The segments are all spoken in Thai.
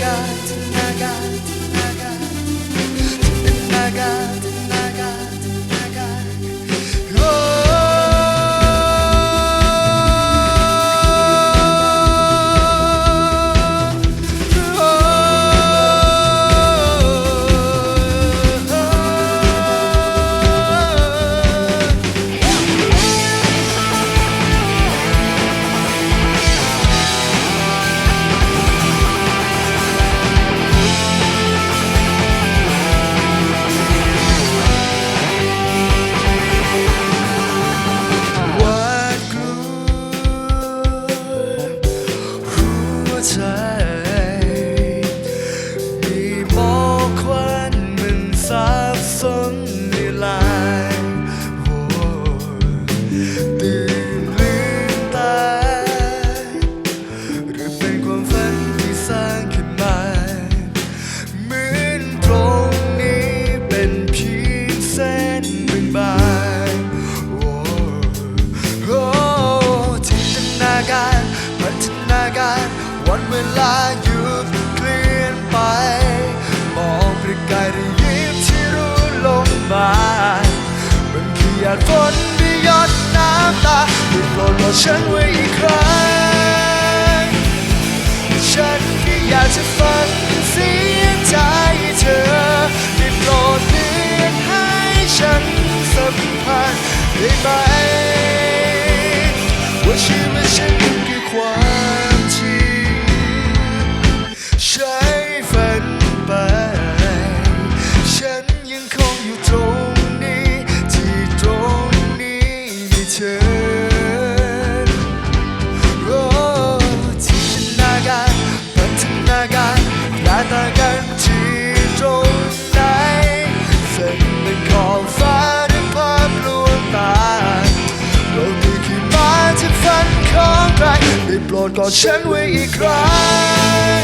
nagat, nagat. ดฝนที่หยดน้ำตาที่โปรดรอฉันไว้อีกครั้งฉันที่อยากจะ โปรดกอดฉันไว้อีกครั้ง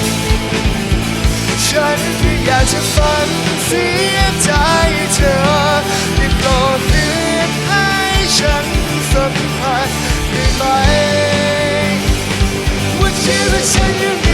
ฉันที่อยากจะฟังเสียงใจเธอได้โปรดเลือให้ฉันสัมผัสได้ไหมว่าชีวิตฉันยัง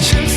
patience